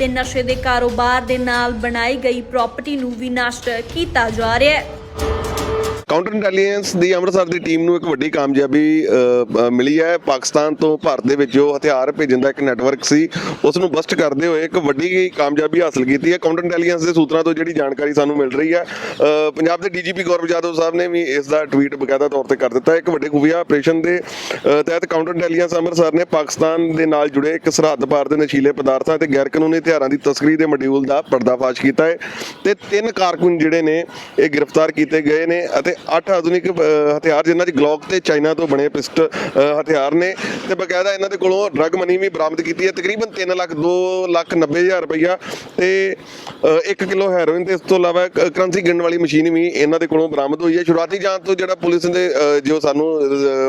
ਤੇ ਨਸ਼ੇ ਦੇ ਕਾਰੋਬਾਰ ਦੇ ਨਾਲ ਬਣਾਈ ਗਈ ਪ੍ਰਾਪਰਟੀ ਨੂੰ ਵੀ ਨਸ਼ਟ ਕੀਤਾ ਜਾ ਰਿਹਾ ਹੈ। ਕਾਊਂਟਰ ਇੰਟੈਲੀਜੈਂਸ ਦੀ ਅੰਮ੍ਰਿਤਸਰ ਦੀ ਟੀਮ ਨੂੰ ਇੱਕ ਵੱਡੀ ਕਾਮਯਾਬੀ ਮਿਲੀ ਹੈ। ਪਾਕਿਸਤਾਨ ਤੋਂ ਭਾਰਤ ਦੇ ਵਿੱਚ ਜੋ ਹਥਿਆਰ ਭੇਜਣ ਦਾ ਇੱਕ ਨੈਟਵਰਕ ਸੀ, ਉਸ ਨੂੰ ਬਸਟ ਕਰਦੇ ਹੋਏ ਇੱਕ ਵੱਡੀ ਕਾਮਯਾਬੀ ਹਾਸਲ ਕੀਤੀ ਹੈ। ਕਾਊਂਟਰ ਇੰਟੈਲੀਜੈਂਸ ਦੇ ਸੂਤਰਾਂ ਤੋਂ ਜਿਹੜੀ ਜਾਣਕਾਰੀ ਸਾਨੂੰ ਮਿਲ ਰਹੀ ਹੈ ਪੰਜਾਬ ਦੇ ਡੀਜੀਪੀ ਗੌਰਵ ਯਾਦਵ ਸਾਹਿਬ ਨੇ ਵੀ ਇਸ ਦਾ ਟਵੀਟ ਬਕਾਇਦਾ ਤੌਰ ਤੇ ਕਰ ਦਿੱਤਾ ਇੱਕ ਵੱਡੇ ਖੁਫੀਆ ਆਪਰੇਸ਼ਨ ਦੇ ਤਹਿਤ ਕਾਊਂਟਰ ਇੰਟੈਲੀਜੈਂਸ ਅੰਮ੍ਰਿਤਸਰ ਨੇ ਪਾਕਿਸਤਾਨ ਦੇ ਨਾਲ ਜੁੜੇ ਇੱਕ ਸਰਹੱਦ ਪਾਰ ਦੇ ਨਸ਼ੀਲੇ ਪਦਾਰਥਾਂ ਤੇ ਗੈਰ ਕਾਨੂੰਨੀ ਹਥਿਆਰਾਂ ਦੀ ਤਸਕਰੀ ਦੇ ਮੋਡਿਊਲ ਦਾ ਪਰਦਾਫਾਸ਼ ਕੀਤਾ ਹੈ ਤੇ ਤਿੰਨ ਕਾਰਕੁਨ ਜਿਹੜੇ ਨੇ, ਇਹ ਗ੍ਰਿਫਤਾਰ ਕੀਤੇ ਗਏ ਨੇ ਅਤੇ ਅੱਠ ਆਧੁਨਿਕ ਹਥਿਆਰ ਜਿਨ੍ਹਾਂ 'ਚ ਗਲੌਕ ਤੇ ਚਾਈਨਾ ਤੋਂ ਬਣੇ ਪਿਸਟ ਹਥਿਆਰ ਨੇ। ਤੇ ਬਕਾਇਦਾ ਇਹਨਾਂ ਦੇ ਕੋਲੋਂ ਡਰੱਗ ਮਨੀ ਵੀ ਬਰਾਮਦ ਕੀਤੀ ਹੈ। ਤਕਰੀਬਨ 3 ਲੱਖ 2 ਲੱਖ 90 ਹਜ਼ਾਰ ਰੁਪਈਆ। ਤੇ 1 ਕਿਲੋ ਹੈਰੋਇਨ ਤੇ ਇਸ ਤੋਂ ਇਲਾਵਾ ਕਰੰਸੀ ਗਿਣਨ ਵਾਲੀ ਮਸ਼ੀਨ ਵੀ ਇਹਨਾਂ ਦੇ ਕੋਲੋਂ ਬਰਾਮਦ ਹੋਈ ਹੈ। ਸ਼ੁਰੂਆਤੀ ਜਾਂਚ ਤੋਂ ਜਿਹੜਾ ਪੁਲਿਸ ਦੇ ਜੋ ਸਾਨੂੰ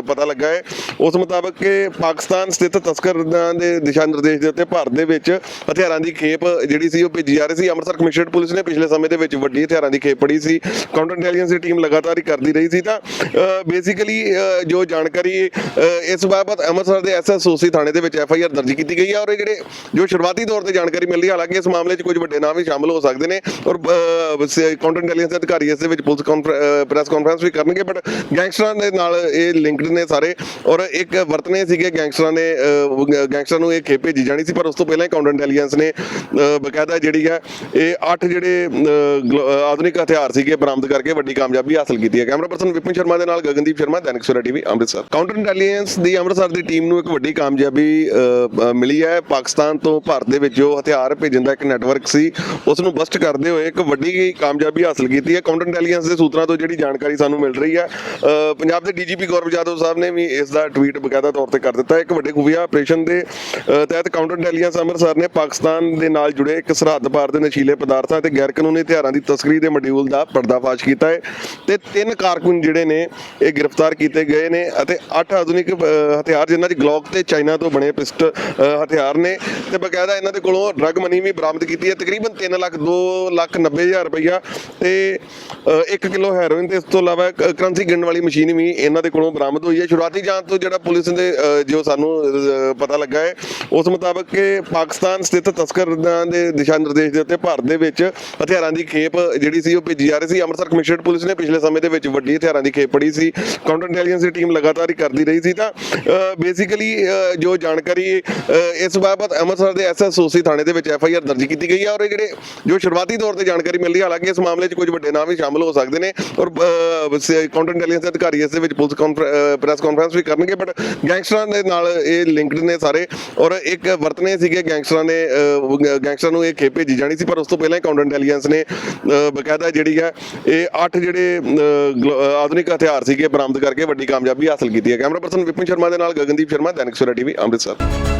ਪਤਾ ਲੱਗਾ ਹੈ, ਉਸ ਮੁਤਾਬਕ ਕਿ ਪਾਕਿਸਤਾਨ ਸਥਿਤ ਤਸਕਰਾਂ ਦੇ ਦਿਸ਼ਾ ਨਿਰਦੇਸ਼ ਦੇ ਉੱਤੇ ਭਾਰਤ ਦੇ ਵਿੱਚ ਹਥਿਆਰਾਂ ਦੀ ਖੇਪ ਜਿਹੜੀ ਸੀ ਉਹ ਭੇਜੀ ਜਾ ਰਹੀ ਸੀ। ਅੰਮ੍ਰਿਤਸਰ ਕਮਿਸ਼ਨਰੇਟ ਪੁਲਿਸ ਨੇ ਪਿਛਲੇ ਸਮੇਂ ਦੇ ਵਿੱਚ ਵੱਡੀ ਹਥਿਆਰਾਂ ਦੀ ਖੇਪ ਫੜੀ ਸੀ। ਕਾਊਂਟਰ ਇੰਟੈਲੀਜੈਂਸ ਦੀ ਟੀਮ ਲਗਾਤਾਰ ਹੀ ਕਰਦੀ ਰਹੀ ਸੀ ਤਾਂ ਬੇਸਿਕਲੀ ਜੋ ਜਾਣਕਾਰੀ ਇਸ ਬਾਬਤ ਅੰਮ੍ਰਿਤਸਰ ਦੇ ਐਸਐਸਓਸੀ ਥਾਣੇ ਦੇ ਵਿੱਚ ਐਫਆਈਆਰ ਦਰਜ ਕੀਤੀ ਗਈ ਹੈ ਔਰ ਇਹ ਜਿਹੜੇ ਜੋ ਸ਼ੁਰੂਆਤੀ ਤੌਰ ਤੇ ਜਾਣਕਾਰੀ ਮਿਲਦੀ ਹੈ ਹਾਲਾਂਕਿ ਇਸ ਮਾਮਲੇ 'ਚ ਕੁਝ ਵੱਡੇ ਨਾਮ ਵੀ ਸ਼ਾਮਲ ਹੋ ਸਕਦੇ ਨੇ ਔਰ ਕਾਊਂਟਰ ਇੰਟੈਲੀਜੈਂਸ ਦੇ ਅਧਿਕਾਰੀ ਇਸ ਦੇ ਵਿੱਚ ਪੁਲਿਸ ਪ੍ਰੈਸ ਕਾਨਫਰੰਸ ਵੀ ਕਰਨਗੇ ਬਟ ਗੈਂਗਸਟਰਾਂ ਦੇ ਨਾਲ ਇਹ ਲਿੰਕਡ ਨੇ ਸਾਰੇ ਔਰ ਇੱਕ ਵਰਤਨੇ ਸੀਗੇ ਗੈਂਗਸਟਰਾਂ ਨੇ ਗੈਂਗਸਟਰਾਂ ਨੂੰ ਇਹ ਖੇਪ ਭੇਜੀ ਜਾਣੀ ਸੀ, ਪਰ ਉਸ ਤੋਂ ਪਹਿਲਾਂ ਹੀ ਕਾਊਂਟਰ ਇੰਟੈਲੀਜੈਂਸ ਨੇ ਬਕਾਇਦਾ ਜਿਹੜੀ ਹੈ ਇਹ ਅੱਠ ਜਿਹੜੇ ਆਧੁਨਿਕ ਹਥਿਆਰ ਸੀਗੇ ਬਰਾਮਦ ਕਰਕੇ ਵੱਡੀ ਕਾਮਯਾਬੀ ਹਾਸਲ ਕੀਤੀ ਹੈ ਕੈਮਰਾ ਪਰਸਨ ਵਿਪਨ ਸ਼ਰਮਾ ਦੇ ਨਾਲ Gagandeep Sharma Dainik Savera TV Amritsar counter intelligence ਦੀ ਅੰਮ੍ਰਿਤਸਰ ਦੀ ਟੀਮ ਨੂੰ ਇੱਕ ਵੱਡੀ ਕਾਮਯਾਬੀ ਮਿਲੀ ਹੈ। ਪਾਕਿਸਤਾਨ ਤੋਂ ਭਾਰਤ ਦੇ ਵਿੱਚ ਜੋ ਹਥਿਆਰ ਭੇਜਣ ਦਾ ਇੱਕ ਨੈਟਵਰਕ ਸੀ, ਉਸ ਨੂੰ ਬਸਟ ਕਰਦੇ ਹੋਏ ਇੱਕ ਵੱਡੀ ਕਾਮਯਾਬੀ ਹਾਸਲ ਕੀਤੀ ਹੈ। ਕਾਊਂਟਰ ਇੰਟੈਲੀਜੈਂਸ ਦੇ ਸੂਤਰਾਂ ਤੋਂ ਜਿਹੜੀ ਜਾਣਕਾਰੀ ਸਾਨੂੰ ਮਿਲ ਰਹੀ ਹੈ ਪੰਜਾਬ ਦੇ ਡੀਜੀਪੀ ਗੌਰਵ ਜਾਦਵ ਸਾਹਿਬ ਨੇ ਵੀ ਇਸ ਦਾ ਟਵੀਟ ਬਕਾਇਦਾ ਤੌਰ ਤੇ ਕਰ ਦਿੱਤਾ। ਇੱਕ ਵੱਡੇ ਖੁਫੀਆ ਆਪਰੇਸ਼ਨ ਦੇ ਤਹਿਤ ਕਾਊਂਟਰ ਇੰਟੈਲੀਜੈਂਸ ਅੰਮ੍ਰਿਤਸਰ ਨੇ ਪਾਕਿਸਤਾਨ ਦੇ ਨਾਲ ਜੁੜੇ ਇੱਕ ਸਰਹੱਦ ਪਾਰ ਦੇ ਨਸ਼ੀਲੇ ਪਦਾਰਥਾਂ ਤੇ ਗੈਰ ਕਾਨੂੰਨੀ ਹਥਿਆਰਾਂ ਦੀ ਤਸਕਰੀ ਦੇ ਮੋਡਿਊਲ ਦਾ ਪਰਦਾਫਾਸ਼ ਕੀਤਾ ਹੈ। ਤੇ ਤਿੰਨ ਕਾਰਕੁਨ ਜਿਹੜੇ ਨੇ, ਇਹ ਗ੍ਰਿਫਤਾਰ ਕੀਤੇ ਗਏ ਨੇ ਅਤੇ ਅੱਠ ਆਧੁਨਿਕ ਹਥਿਆਰ ਜਿਨ੍ਹਾਂ 'ਚ ਗਲੌਕ ਤੇ ਚਾਈਨਾ ਤੋਂ ਬਣੇ ਪਿਸਟ ਹਥਿਆਰ ਨੇ ਤੇ ਬਕਾਇਦਾ ਇਹਨਾਂ ਦੇ ਕੋਲੋਂ ਡਰੱਗ ਮਨੀ ਵੀ ਬਰਾਮਦ ਕੀਤੀ ਹੈ। ਤਕਰੀਬਨ 3 ਲੱਖ 2 ਲੱਖ 90 ਹਜ਼ਾਰ ਰੁਪਈਆ ਤੇ 1 ਕਿਲੋ ਹੈਰੋਇਨ ਤੇ ਇਸ ਤੋਂ ਇਲਾਵਾ ਕਰੰਸੀ ਗਿਣਨ ਵਾਲੀ ਮਸ਼ੀਨ ਵੀ ਇਹਨਾਂ ਦੇ ਕੋਲੋਂ ਬਰਾਮਦ ਹੋਈ ਹੈ। ਸ਼ੁਰੂਆਤੀ ਜਾਂਚ ਤੋਂ ਜਿਹੜਾ ਪੁਲਿਸ ਦੇ ਜੋ ਸਾਨੂੰ ਪਤਾ ਲੱਗਾ ਹੈ, ਉਸ ਮੁਤਾਬਕ ਕਿ ਪਾਕਿਸਤਾਨ ਸਥਿਤ ਤਸਕਰਾਂ ਦੇ ਦਿਸ਼ਾ ਨਿਰਦੇਸ਼ ਦੇ ਉੱਤੇ ਭਾਰਤ ਦੇ ਵਿੱਚ ਹਥਿਆਰਾਂ ਦੀ ਖੇਪ ਜਿਹੜੀ ਸੀ ਉਹ ਭੇਜੀ ਜਾ ਰਹੀ ਸੀ। ਅੰਮ੍ਰਿਤਸਰ ਕਮਿਸ਼ਨਰੇਟ ਪੁਲਿਸ ਨੇ ਪਿਛਲੇ ਸਮੇਂ ਦੇ ਵਿੱਚ ਵੱਡੀ ਹਥਿਆਰਾਂ ਦੀ ਖੇਪ ਫੜੀ ਸੀ। ਕਾਊਂਟਰ ਇੰਟੈਲੀਜੈਂਸ ਦੀ ਟੀਮ ਲਗਾਤਾਰ ਹੀ ਕਰਦੀ ਰਹੀ ਸੀ ਤਾਂ ਬੇਸਿਕਲੀ ਜੋ ਜਾਣਕਾਰੀ ਇਸ ਬਾਬਤ ਅੰਮ੍ਰਿਤਸਰ ਦੇ ਐਸਐਸਓਸੀ ਥਾਣੇ ਦੇ ਵਿੱਚ ਐਫ ਆਈ ਆਰ ਦਰਜ ਕੀਤੀ ਗਈ ਹੈ ਔਰ ਇਹ ਜਿਹੜੇ, ਜੋ ਸ਼ੁਰੂਆਤੀ ਤੌਰ ਤੇ ਜਾਣਕਾਰੀ ਮਿਲਦੀ ਹੈ, ਹਾਲਾਂਕਿ ਇਸ ਮਾਮਲੇ 'ਚ ਕੁਝ ਵੱਡੇ ਨਾਮ ਵੀ ਸ਼ਾਮਲ ਹੋ ਸਕਦੇ ਨੇ ਔਰ ਕਾਊਂਟਰ ਇੰਟੈਲੀਜੈਂਸ ਦੇ ਅਧਿਕਾਰੀ ਇਸ ਦੇ ਵਿੱਚ ਪੁਲਿਸ ਪ੍ਰੈਸ ਕਾਨਫਰੰਸ ਵੀ ਕਰਨਗੇ ਬਟ ਗੈਂਗਸਟਰਾਂ ਦੇ ਨਾਲ ਇਹ ਲਿੰਕਡ ਨੇ ਸਾਰੇ ਔਰ ਇੱਕ ਵਰਤਨੇ ਸੀਗੇ ਗੈਂਗਸਟਰਾਂ ਨੇ ਗੈਂਗਸਟਰਾਂ ਨੂੰ ਇਹ ਖੇਪ ਭੇਜੀ ਜਾਣੀ ਸੀ, ਪਰ ਉਸ ਤੋਂ ਪਹਿਲਾਂ ਹੀ ਕਾਊਂਟਰ ਇੰਟੈਲੀਜੈਂਸ ਨੇ ਬਕਾਇਦਾ ਜਿਹੜੀ ਹੈ, ਇਹ ਅੱਠ ਜਿਹੜੇ ਆਧੁਨਿਕ ਹਥਿਆਰ ਸੀਗੇ ਬਰਾਮਦ ਕਰਕੇ ਵੱਡੀ ਕਾਮਯਾਬੀ ਹਾਸਲ ਕੀਤੀ ਹੈ। ਕੈਮਰਾ ਪਰਸਨ ਵਿਪਨ ਸ਼ਰਮਾ ਦੇ ਨਾਲ ਗਗਨਦੀਪ ਸ਼ਰਮਾ, ਦੈਨਿਕ ਸਵੇਰਾ ਟੀਵੀ, ਅੰਮ੍ਰਿਤਸਰ।